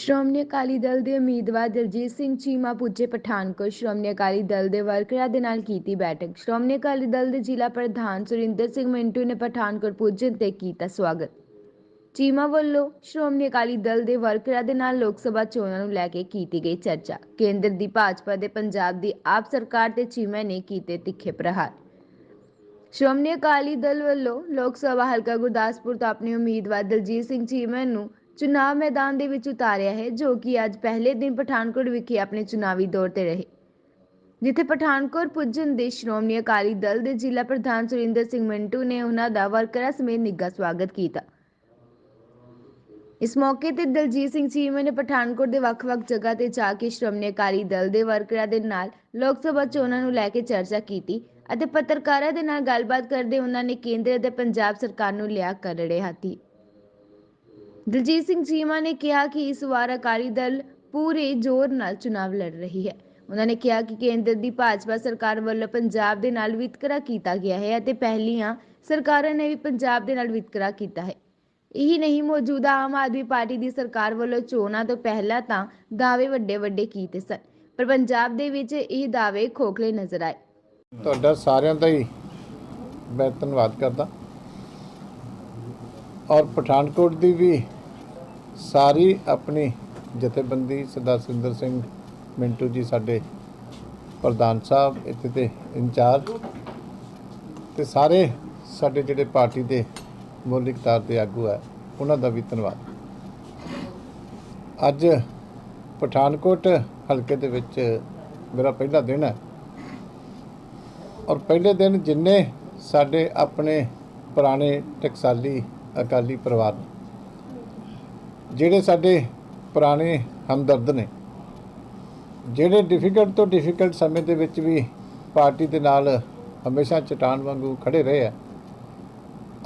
ਸ਼੍ਰੋਮਣੀ ਅਕਾਲੀ ਦਲ ਦੇ ਉਮੀਦਵਾਰ ਦਲਜੀਤ ਸਿੰਘ ਚੀਮਾ ਪੁੱਜੇ ਪਠਾਨਕੋਟ। ਸ਼੍ਰੋਮਣੀ ਅਕਾਲੀ ਦਲ ਦੇ ਵਰਕਰਾਂ ਦੇ ਨਾਲ ਕੀਤੀ ਬੈਠਕ। ਸ਼੍ਰੋਮਣੀ ਅਕਾਲੀ ਦਲ ਦੇ ਜ਼ਿਲ੍ਹਾ ਪ੍ਰਧਾਨ ਸੁਰਿੰਦਰ ਸਿੰਘ ਮਿੰਟੂ ਨੇ ਪਠਾਨਕੋਟ ਪੁੱਜਣ ਤੇ ਕੀਤਾ ਸਵਾਗਤ। ਚੀਮਾ ਵੱਲੋਂ ਸ਼੍ਰੋਮਣੀ ਅਕਾਲੀ ਦਲ ਦੇ ਵਰਕਰਾਂ ਦੇ ਨਾਲ ਲੋਕ ਸਭਾ ਚੋਣਾਂ ਨੂੰ ਲੈ ਕੇ ਕੀਤੀ ਗਈ ਚਰਚਾ। ਕੇਂਦਰ ਦੀ ਭਾਜਪਾ ਦੇ ਪੰਜਾਬ ਦੀ ਆਪ ਸਰਕਾਰ ਤੇ ਚੀਮਾ ਨੇ ਕੀਤੇ ਤਿੱਖੇ ਪ੍ਰਹਾਰ। ਸ਼੍ਰੋਮਣੀ ਅਕਾਲੀ ਦਲ ਵੱਲੋਂ ਲੋਕ ਸਭਾ ਹਲਕਾ ਗੁਰਦਾਸਪੁਰ ਤੋਂ ਆਪਣੇ ਉਮੀਦਵਾਰ ਦਲਜੀਤ ਸਿੰਘ ਚੀਮਾ ਨੂੰ ਚੁਣਾਵ ਮੈਦਾਨ ਦੇ ਵਿੱਚ ਉਤਾਰਿਆ ਹੈ, ਜੋ ਕਿ ਅੱਜ ਪਹਿਲੇ ਦਿਨ ਪਠਾਨਕੋਟ ਵਿਖੇ ਆਪਣੇ ਚੁਣਾਵੀ ਦੌਰ ਤੇ ਰਹੇ। ਜਿੱਥੇ ਪਠਾਨਕੋਟ ਪੁੱਜਣ ਦੇ ਸ਼੍ਰੋਮਣੀ ਅਕਾਲੀ ਦਲ ਦੇ ਜ਼ਿਲ੍ਹਾ ਪ੍ਰਧਾਨ ਸੁਰਿੰਦਰ ਸਿੰਘ ਮਿੰਟੂ ਨੇ ਉਹਨਾਂ ਦਾ ਵਰਕਰਾਂ ਸਮੇਤ ਨਿੱਘਾ ਸਵਾਗਤ ਕੀਤਾ। ਇਸ ਮੌਕੇ ਤੇ ਦਲਜੀਤ ਸਿੰਘ ਚੀਮਾ ਨੇ ਪਠਾਨਕੋਟ ਦੇ ਵੱਖ-ਵੱਖ ਜਗ੍ਹਾ ਤੇ ਜਾ ਕੇ ਸ਼੍ਰੋਮਣੀ ਅਕਾਲੀ ਦਲ ਦੇ ਵਰਕਰਾਂ ਦੇ ਨਾਲ ਲੋਕ ਸਭਾ ਚੋਣਾਂ ਨੂੰ ਲੈ ਕੇ ਚਰਚਾ ਕੀਤੀ ਅਤੇ ਪੱਤਰਕਾਰਾਂ ਦੇ ਨਾਲ ਗੱਲਬਾਤ ਕਰਦੇ ਉਹਨਾਂ ਨੇ ਕੇਂਦਰ ਅਤੇ ਪੰਜਾਬ ਸਰਕਾਰ ਨੂੰ ਲਿਆ ਕਰੜੇ ਹੱਥੀ। ਦਲਜੀਤ ਸਿੰਘ ਚੀਮਾ ਨੇ ਕਿਹਾ ਕਿ ਇਸ ਵਾਰ ਅਕਾਲੀ ਦਲ ਪੂਰੇ ਜ਼ੋਰ ਨਾਲ ਚੁਣਾਵ ਲੜ ਰਹੀ ਹੈ। ਉਹਨਾਂ ਨੇ ਕਿਹਾ ਕਿ ਕੇਂਦਰ ਦੀ ਭਾਜਪਾ ਸਰਕਾਰ ਵੱਲੋਂ ਪੰਜਾਬ ਦੇ ਨਾਲ ਵਿਤਕਰਾ ਕੀਤਾ ਗਿਆ ਹੈ ਅਤੇ ਪਹਿਲੀਆਂ ਸਰਕਾਰਾਂ ਨੇ ਵੀ ਪੰਜਾਬ ਦੇ ਨਾਲ ਵਿਤਕਰਾ ਕੀਤਾ ਹੈ। ਇਹੀ ਨਹੀਂ, ਮੌਜੂਦਾ ਆਮ ਆਦਮੀ ਪਾਰਟੀ ਦੀ ਸਰਕਾਰ ਵੱਲੋਂ ਚੋਣਾਂ ਤੋਂ ਪਹਿਲਾਂ ਤਾਂ ਦਾਅਵੇ ਵੱਡੇ ਵੱਡੇ ਕੀਤੇ ਸਨ, ਪਰ ਪੰਜਾਬ ਦੇ ਵਿੱਚ ਇਹ ਦਾਅਵੇ ਖੋਖਲੇ ਨਜ਼ਰ ਆਏ। ਤੁਹਾਡਾ ਸਾਰਿਆਂ ਦਾ ਹੀ ਮੈਂ ਧੰਨਵਾਦ ਕਰਦਾ। ਔਰ ਪਠਾਨਕੋਟ ਦੀ ਵੀ ਸਾਰੀ ਆਪਣੀ ਜਥੇਬੰਦੀ ਸਰਦਾਰ ਸੁਰਿੰਦਰ ਸਿੰਘ ਮਿੰਟੂ ਜੀ ਸਾਡੇ ਪ੍ਰਧਾਨ ਸਾਹਿਬ, ਇੱਥੇ ਦੇ ਇੰਚਾਰਜ ਤੇ ਸਾਰੇ ਸਾਡੇ ਜਿਹੜੇ ਪਾਰਟੀ ਦੇ ਮੌਲਿਕ ਤਾਰ ਦੇ ਆਗੂ ਹੈ ਉਹਨਾਂ ਦਾ ਵੀ ਧੰਨਵਾਦ। ਅੱਜ ਪਠਾਨਕੋਟ ਹਲਕੇ ਦੇ ਵਿੱਚ ਮੇਰਾ ਪਹਿਲਾ ਦਿਨ ਹੈ ਔਰ ਪਹਿਲੇ ਦਿਨ ਜਿੰਨੇ ਸਾਡੇ ਆਪਣੇ ਪੁਰਾਣੇ ਟਕਸਾਲੀ ਅਕਾਲੀ ਪਰਿਵਾਰ ਜਿਹੜੇ ਸਾਡੇ ਪੁਰਾਣੇ ਹਮਦਰਦ ਨੇ, ਜਿਹੜੇ ਡਿਫਿਕਲਟ ਤੋਂ ਡਿਫਿਕਲਟ ਸਮੇਂ ਦੇ ਵਿੱਚ ਵੀ ਪਾਰਟੀ ਦੇ ਨਾਲ ਹਮੇਸ਼ਾ ਚਟਾਨ ਵਾਂਗੂ ਖੜੇ ਰਹੇ ਆ,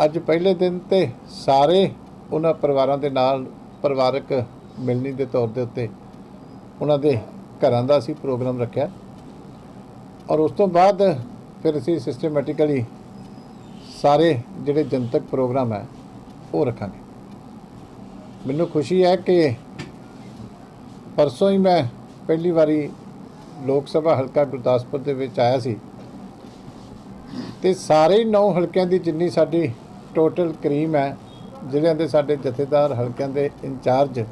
ਅੱਜ ਪਹਿਲੇ ਦਿਨ ਤੇ ਸਾਰੇ ਉਹਨਾਂ ਪਰਿਵਾਰਾਂ ਦੇ ਨਾਲ ਪਰਿਵਾਰਕ ਮਿਲਣੀ ਦੇ ਤੌਰ ਦੇ ਉੱਤੇ ਉਹਨਾਂ ਦੇ ਘਰਾਂ ਦਾ ਅਸੀਂ ਪ੍ਰੋਗਰਾਮ ਰੱਖਿਆ ਔਰ ਉਸ ਤੋਂ ਬਾਅਦ ਫਿਰ ਅਸੀਂ ਸਿਸਟਮੈਟਿਕਲੀ ਸਾਰੇ ਜਿਹੜੇ ਜਨਤਕ ਪ੍ਰੋਗਰਾਮ ਹੈ ਉਹ ਰੱਖਾਂਗੇ। ਮੈਨੂੰ ਖੁਸ਼ੀ ਹੈ ਕਿ ਪਰਸੋਂ ਹੀ ਮੈਂ ਪਹਿਲੀ ਵਾਰੀ ਲੋਕ ਸਭਾ ਹਲਕਾ ਗੁਰਦਾਸਪੁਰ ਦੇ ਵਿੱਚ ਆਇਆ ਸੀ। ਤੇ ਸਾਰੇ ਹੀ ਨੌ ਹਲਕਿਆਂ ਦੀ ਜਿੰਨੀ ਸਾਡੀ ਟੋਟਲ ਕਰੀਮ ਹੈ, ਜ਼ਿਲ੍ਹਿਆਂ ਦੇ ਸਾਡੇ ਜਥੇਦਾਰ ਹਲਕਿਆਂ ਦੇ ਇੰਚਾਰਜ,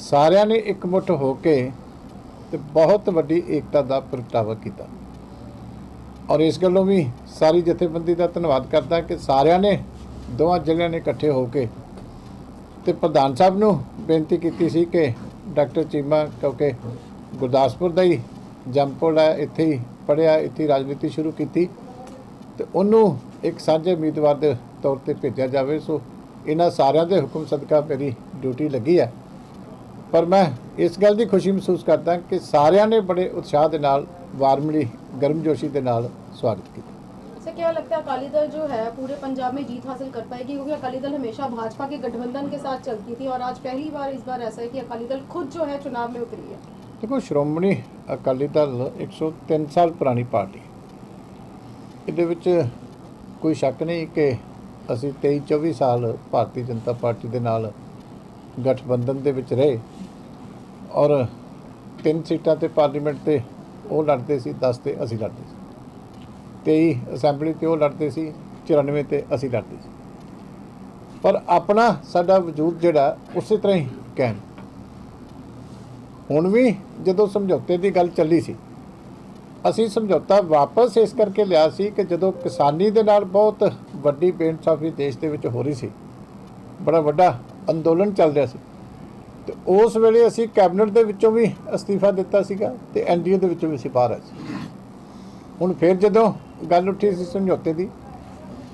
ਸਾਰਿਆਂ ਨੇ ਇਕਮੁੱਠ ਹੋ ਕੇ ਤੇ ਬਹੁਤ ਵੱਡੀ ਏਕਤਾ ਦਾ ਪ੍ਰਗਟਾਵਾ ਕੀਤਾ। ਔਰ ਇਸ ਗੱਲੋਂ ਵੀ ਸਾਰੀ ਜਥੇਬੰਦੀ ਦਾ ਧੰਨਵਾਦ ਕਰਦਾ ਕਿ ਸਾਰਿਆਂ ਨੇ, ਦੋਵਾਂ ਜ਼ਿਲ੍ਹਿਆਂ ਨੇ ਇਕੱਠੇ ਹੋ ਕੇ ਤੇ ਪ੍ਰਧਾਨ ਸਾਹਿਬ ਨੂੰ ਬੇਨਤੀ ਕੀਤੀ ਸੀ ਕਿ ਡਾਕਟਰ ਚੀਮਾ, ਕਿਉਂਕਿ ਗੁਰਦਾਸਪੁਰ ਦਾ ਹੀ ਜੰਪੋਲ ਹੈ, ਇੱਥੇ ਹੀ ਪੜਿਆ ਇੱਥੇ ਰਾਜਨੀਤੀ ਸ਼ੁਰੂ ਕੀਤੀ। ਤੇ ਉਹਨੂੰ ਇੱਕ ਸਾਂਝੇ ਉਮੀਦਵਾਰ ਦੇ ਤੌਰ ਤੇ ਭੇਜਿਆ ਜਾਵੇ। ਸੋ ਇਹਨਾਂ ਸਾਰਿਆਂ ਦੇ ਹੁਕਮ ਸਦਕਾ ਮੇਰੀ ਡਿਊਟੀ ਲੱਗੀ ਹੈ। ਪਰ ਮੈਂ ਇਸ ਗੱਲ ਦੀ ਖੁਸ਼ੀ ਮਹਿਸੂਸ ਕਰਦਾ ਕਿ ਸਾਰਿਆਂ ਨੇ ਬੜੇ ਉਤਸ਼ਾਹ ਦੇ ਨਾਲ, ਵਾਰਮਲੀ ਗਰਮਜੋਸ਼ੀ ਦੇ ਨਾਲ ਸਵਾਗਤ ਕੀਤਾ। से क्या लगता है अकाली दल जो है पूरे पंजाब में जीत हासिल कर पाएगी क्योंकि अकाली दल हमेशा भाजपा के गठबंधन के साथ चलती थी और आज पहली बार इस बार ऐसा है कि अकाली दल खुद जो है चुनाव में उतरी है ਦੇਖੋ ਸ਼੍ਰੋਮਣੀ ਅਕਾਲੀ ਦਲ 103 ਸਾਲ ਪੁਰਾਣੀ ਪਾਰਟੀ ਇਹਦੇ ਵਿੱਚ ਕੋਈ ਸ਼ੱਕ ਨਹੀਂ ਕਿ ਅਸੀਂ 23 24 ਸਾਲ ਭਾਰਤੀ ਜਨਤਾ ਪਾਰਟੀ ਦੇ ਨਾਲ ਗਠਬੰਧਨ ਦੇ ਵਿੱਚ ਰਹੇ ਔਰ ਤਿੰਨ ਸੀਟਾਂ ਤੇ ਪਾਰਲੀਮੈਂਟ ਤੇ ਉਹ ਲੜਦੇ ਸੀ 10 ਤੇ ਅਸੀਂ ਲੜਦੇ ਸੀ 23 ਅਸੈਂਬਲੀ ਤੇ ਉਹ ਲੜਦੇ ਸੀ 94 ਤੇ ਅਸੀਂ ਲੜਦੇ ਸੀ। ਪਰ ਆਪਣਾ ਸਾਡਾ ਵਜੂਦ ਜਿਹੜਾ, ਉਸੇ ਤਰ੍ਹਾਂ ਹੀ ਕਾਇਮ। ਹੁਣ ਵੀ ਜਦੋਂ ਸਮਝੌਤੇ ਦੀ ਗੱਲ ਚੱਲੀ ਸੀ, ਅਸੀਂ ਸਮਝੌਤਾ ਵਾਪਸ ਇਸ ਕਰਕੇ ਲਿਆ ਸੀ ਕਿ ਜਦੋਂ ਕਿਸਾਨੀ ਦੇ ਨਾਲ ਬਹੁਤ ਵੱਡੀ ਬੇਇਨਸਾਫੀ ਦੇਸ਼ ਦੇ ਵਿੱਚ ਹੋ ਰਹੀ ਸੀ, ਬੜਾ ਵੱਡਾ ਅੰਦੋਲਨ ਚੱਲ ਰਿਹਾ ਸੀ, ਤੇ ਉਸ ਵੇਲੇ ਅਸੀਂ ਕੈਬਨਿਟ ਦੇ ਵਿੱਚੋਂ ਵੀ ਅਸਤੀਫਾ ਦਿੱਤਾ ਸੀਗਾ ਤੇ ਐਨਡੀਏ ਦੇ ਵਿੱਚੋਂ ਵੀ ਅਸੀਂ ਬਾਹਰ ਆਏ ਸੀ। ਹੁਣ ਫਿਰ ਜਦੋਂ ਗੱਲ ਉੱਠੀ ਸੀ ਸਮਝੌਤੇ ਦੀ,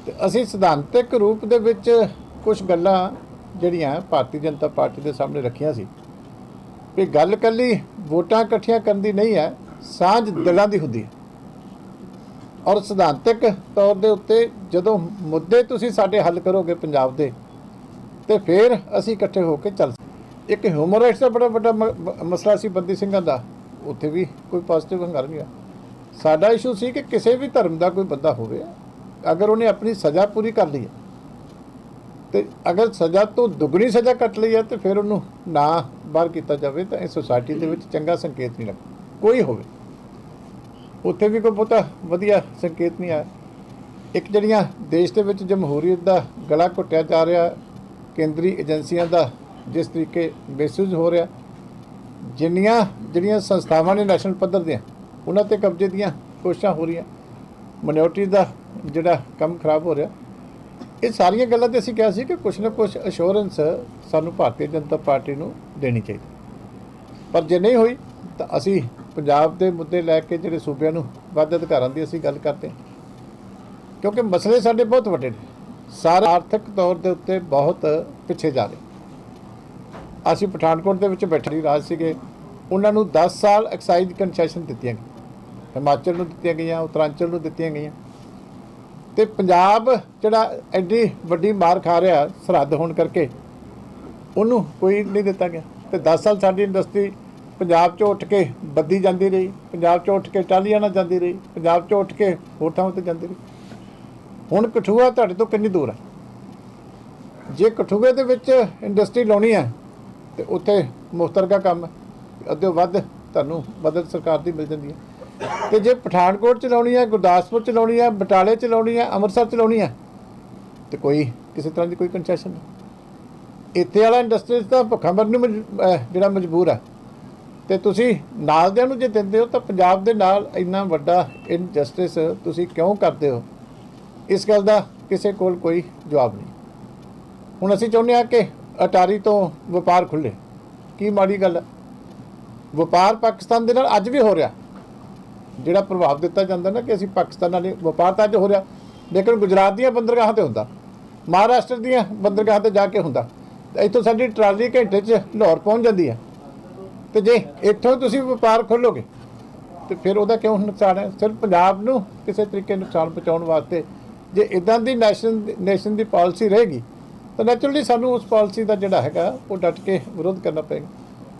ਤੇ ਅਸੀਂ ਸਿਧਾਂਤਕ ਰੂਪ ਦੇ ਵਿੱਚ ਕੁਝ ਗੱਲਾਂ ਜਿਹੜੀਆਂ ਭਾਰਤੀ ਜਨਤਾ ਪਾਰਟੀ ਦੇ ਸਾਹਮਣੇ ਰੱਖੀਆਂ ਸੀ, ਵੀ ਗੱਲ ਕੱਲੀ ਵੋਟਾਂ ਇਕੱਠੀਆਂ ਕਰਨ ਦੀ ਨਹੀਂ ਹੈ, ਸਾਂਝ ਦਿਲਾਂ ਦੀ ਹੁੰਦੀ ਹੈ। ਔਰ ਸਿਧਾਂਤਕ ਤੌਰ ਦੇ ਉੱਤੇ ਜਦੋਂ ਮੁੱਦੇ ਤੁਸੀਂ ਸਾਡੇ ਹੱਲ ਕਰੋਗੇ ਪੰਜਾਬ ਦੇ, ਤੇ ਫਿਰ ਅਸੀਂ ਇਕੱਠੇ ਹੋ ਕੇ ਚੱਲ ਇੱਕ ਹਿਊਮਨ ਰਾਈਟਸ ਦਾ ਬੜਾ ਵੱਡਾ ਮ- ਮਸਲਾ ਸੀ ਬੰਦੀ ਸਿੰਘਾਂ ਦਾ, ਉੱਥੇ ਵੀ ਕੋਈ ਪੋਜ਼ਿਟਿਵ ਹੰਗਾਰਾ ਨਹੀਂ ਆ ਸਾਡਾ ਇਸ਼ੂ ਸੀ ਕਿ ਕਿਸੇ ਵੀ ਧਰਮ ਦਾ ਕੋਈ ਬੰਦਾ ਹੋਵੇ, ਅਗਰ ਉਹਨੇ ਆਪਣੀ ਸਜ਼ਾ ਪੂਰੀ ਕਰ ਲਈ ਹੈ, ਤੇ ਅਗਰ ਸਜ਼ਾ ਤੋਂ ਦੁੱਗਣੀ ਸਜ਼ਾ ਕੱਟ ਲਈ ਹੈ, ਤੇ ਫਿਰ ਉਹਨੂੰ ਨਾ ਬਾਹਰ ਕੀਤਾ ਜਾਵੇ, ਤਾਂ ਇਹ ਸੋਸਾਇਟੀ ਦੇ ਵਿੱਚ ਚੰਗਾ ਸੰਕੇਤ ਨਹੀਂ ਲੱਗਦਾ ਕੋਈ ਹੋਵੇ। ਉੱਥੇ ਵੀ ਕੋਈ ਬਹੁਤਾ ਵਧੀਆ ਸੰਕੇਤ ਨਹੀਂ ਆਇਆ। ਇੱਕ ਜਿਹੜੀਆਂ ਦੇਸ਼ ਦੇ ਵਿੱਚ ਜਮਹੂਰੀਅਤ ਦਾ ਗਲਾ ਘੁੱਟਿਆ ਜਾ ਰਿਹਾ, ਕੇਂਦਰੀ ਏਜੰਸੀਆਂ ਦਾ ਜਿਸ ਤਰੀਕੇ ਮਿਸਯੂਜ਼ ਹੋ ਰਿਹਾ, ਜਿੰਨੀਆਂ ਜਿਹੜੀਆਂ ਸੰਸਥਾਵਾਂ ਨੇ ਨੈਸ਼ਨਲ ਪੱਧਰ ਦੀਆਂ ਉਹਨਾਂ ਤੇ ਕਬਜ਼ੇ ਦੀਆਂ ਕੋਸ਼ਿਸ਼ਾਂ ਹੋ ਰਹੀਆਂ। ਮਿਨੋਰਟੀ ਦਾ ਜਿਹੜਾ ਕੰਮ ਖਰਾਬ ਹੋ ਰਿਹਾ, ਇਹ ਸਾਰੀਆਂ ਗੱਲਾਂ ਤੇ ਅਸੀਂ ਕਿਹਾ ਸੀ ਕਿ ਕੁਛ ਨਾ ਕੁਛ ਅਸ਼ੋਰੈਂਸ ਸਾਨੂੰ ਭਾਰਤੀ ਜਨਤਾ ਪਾਰਟੀ ਨੂੰ ਦੇਣੀ ਚਾਹੀਦੀ। ਪਰ ਜੇ ਨਹੀਂ ਹੋਈ, ਤਾਂ ਅਸੀਂ ਪੰਜਾਬ ਦੇ ਮੁੱਦੇ ਲੈ ਕੇ ਜਿਹੜੇ ਸੂਬਿਆਂ ਨੂੰ ਵੱਧ ਅਧਿਕਾਰਾਂ ਦੀ ਅਸੀਂ ਗੱਲ ਕਰਦੇ ਕਿਉਂਕਿ ਮਸਲੇ ਸਾਡੇ ਬਹੁਤ ਵੱਡੇ ਨੇ। ਸਾਰਾ ਆਰਥਿਕ ਤੌਰ ਦੇ ਉੱਤੇ ਬਹੁਤ ਪਿੱਛੇ ਜਾ ਰਹੇ। ਅਸੀਂ ਪਠਾਨਕੋਟ ਦੇ ਵਿੱਚ ਬੈਠੇ ਰਾਜ ਸੀਗੇ। ਉਹਨਾਂ ਨੂੰ 10 ਸਾਲ ਐਕਸਾਈਜ਼ ਕਨਸੈਸ਼ਨ ਦਿੱਤੀਆਂ ਗਈਆਂ। ਹਿਮਾਚਲ ਨੂੰ ਦਿੱਤੀਆਂ ਗਈਆਂ, ਉੱਤਰਾਂਚਲ ਨੂੰ ਦਿੱਤੀਆਂ ਗਈਆਂ। ਤੇ ਪੰਜਾਬ ਜਿਹੜਾ ਐਡੀ ਵੱਡੀ ਮਾਰ ਖਾ ਰਿਹਾ, ਸਰਹੱਦ ਹੋਣ ਕਰਕੇ, ਉਹਨੂੰ ਕੋਈ ਨਹੀਂ ਦਿੱਤਾ ਗਿਆ। ਤੇ 10 ਸਾਲ ਸਾਡੀ ਇੰਡਸਟਰੀ ਪੰਜਾਬ 'ਚੋਂ ਉੱਠ ਕੇ ਬੱਦੀ ਜਾਂਦੀ ਰਹੀ, ਪੰਜਾਬ 'ਚੋਂ ਉੱਠ ਕੇ ਟਾਲੀਆਣਾ ਜਾਂਦੀ ਰਹੀ, ਪੰਜਾਬ 'ਚੋਂ ਉੱਠ ਕੇ ਹੋਰ ਥਾਵਾਂ ਤੇ ਜਾਂਦੀ ਰਹੀ। ਹੁਣ ਕਠੂਆ ਤੁਹਾਡੇ ਤੋਂ ਕਿੰਨੀ ਦੂਰ ਹੈ ਜੇ ਕਠੂਏ ਦੇ ਵਿੱਚ ਇੰਡਸਟਰੀ ਲਾਉਣੀ ਹੈ ਤੇ ਉੱਥੇ ਮੁਖਤਰਗਾ ਕੰਮ, ਅੱਧੇ ਵੱਧ ਤੁਹਾਨੂੰ ਮਦਦ ਸਰਕਾਰ ਦੀ ਮਿਲ ਜਾਂਦੀ ਹੈ ਤੇ ਜੇ ਪਠਾਨਕੋਟ ਚ ਲਾਉਣੀ ਹੈ ਗੁਰਦਾਸਪੁਰ ਚ ਲਾਉਣੀ ਹੈ ਬਟਾਲੇ ਚ ਲਾਉਣੀ ਹੈ ਅੰਮ੍ਰਿਤਸਰ ਚ ਲਾਉਣੀ ਹੈ ਤੇ ਕੋਈ ਕਿਸੇ ਤਰ੍ਹਾਂ ਦੀ ਕੋਈ ਕੰਸੈਸ਼ਨ ਨਹੀਂ। ਇੱਥੇ ਵਾਲਾ ਇੰਡਸਟਰੀਜ਼ ਤਾਂ ਭੁੱਖਾ ਮਰਨ ਨੂੰ ਮਜ- ਜਿਹੜਾ ਮਜਬੂਰ ਹੈ ਤੇ ਤੁਸੀਂ ਨਾਲ ਦਿਆਂ ਨੂੰ ਜੇ ਦਿੰਦੇ ਹੋ ਤਾਂ ਪੰਜਾਬ ਦੇ ਨਾਲ ਇੰਨਾ ਵੱਡਾ ਇਨਜਸਟਿਸ ਤੁਸੀਂ ਕਿਉਂ ਕਰਦੇ ਹੋ? ਇਸ ਗੱਲ ਦਾ ਕਿਸੇ ਕੋਲ ਕੋਈ ਜਵਾਬ ਨਹੀਂ। ਹੁਣ ਅਸੀਂ ਚਾਹੁੰਦੇ ਹਾਂ ਕਿ ਅਟਾਰੀ ਤੋਂ ਵਪਾਰ ਖੁੱਲੇ ਕੀ ਮਾੜੀ ਗੱਲ ਹੈ ਵਪਾਰ ਪਾਕਿਸਤਾਨ ਦੇ ਨਾਲ ਅੱਜ ਵੀ ਹੋ ਰਿਹਾ। ਜਿਹੜਾ ਪ੍ਰਭਾਵ ਦਿੱਤਾ ਜਾਂਦਾ ਨਾ ਕਿ ਅਸੀਂ ਪਾਕਿਸਤਾਨ ਨਾਲ ਵਪਾਰ ਤਾਂ ਅੱਜ ਹੋ ਰਿਹਾ, ਲੇਕਿਨ ਗੁਜਰਾਤ ਦੀਆਂ ਬੰਦਰਗਾਹਾਂ ਤੇ ਹੁੰਦਾ, ਮਹਾਰਾਸ਼ਟਰ ਦੀਆਂ ਬੰਦਰਗਾਹਾਂ ਤੇ ਜਾ ਕੇ ਹੁੰਦਾ ਤੇ ਇੱਥੋਂ ਸਾਡੀ ਟਰਾਲੀ ਘੰਟੇ 'ਚ ਲਾਹੌਰ ਪਹੁੰਚ ਜਾਂਦੀ ਹੈ। ਤੇ ਜੇ ਇੱਥੋਂ ਤੁਸੀਂ ਵਪਾਰ ਖੋਲੋਗੇ, ਤੇ ਫਿਰ ਉਹਦਾ ਕਿਉਂ ਨੁਕਸਾਨ ਹੈ? ਸਿਰਫ ਪੰਜਾਬ ਨੂੰ ਕਿਸੇ ਤਰੀਕੇ ਨੁਕਸਾਨ ਪਹੁੰਚਾਉਣ ਵਾਸਤੇ ਜੇ ਇਦਾਂ ਦੀ ਨੈਸ਼ਨ, ਨੇਸ਼ਨ ਦੀ ਪਾਲਿਸੀ ਰਹੇਗੀ, ਤਾਂ ਨੈਚੁਰਲੀ ਸਾਨੂੰ ਉਸ ਪਾਲਿਸੀ ਦਾ ਜਿਹੜਾ ਹੈਗਾ, ਉਹ ਡਟ ਕੇ ਵਿਰੋਧ ਕਰਨਾ ਪਏਗਾ।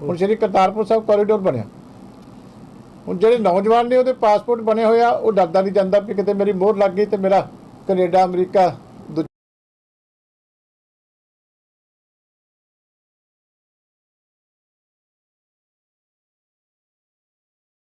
ਹੁਣ ਸ਼੍ਰੀ ਕਰਤਾਰਪੁਰ ਸਾਹਿਬ ਕੋਰੀਡੋਰ ਬਣਿਆ। ਹੁਣ ਜਿਹੜੇ ਨੌਜਵਾਨ ਨੇ ਉਹਦੇ ਪਾਸਪੋਰਟ ਬਣੇ ਹੋਏ ਆ, ਉਹ ਡਰਦਾ ਨਹੀਂ ਜਾਂਦਾ ਵੀ ਕਿਤੇ ਮੇਰੀ ਮੋਹਰ ਲੱਗ ਗਈ ਤੇ ਮੇਰਾ ਕੈਨੇਡਾ, ਅਮਰੀਕਾ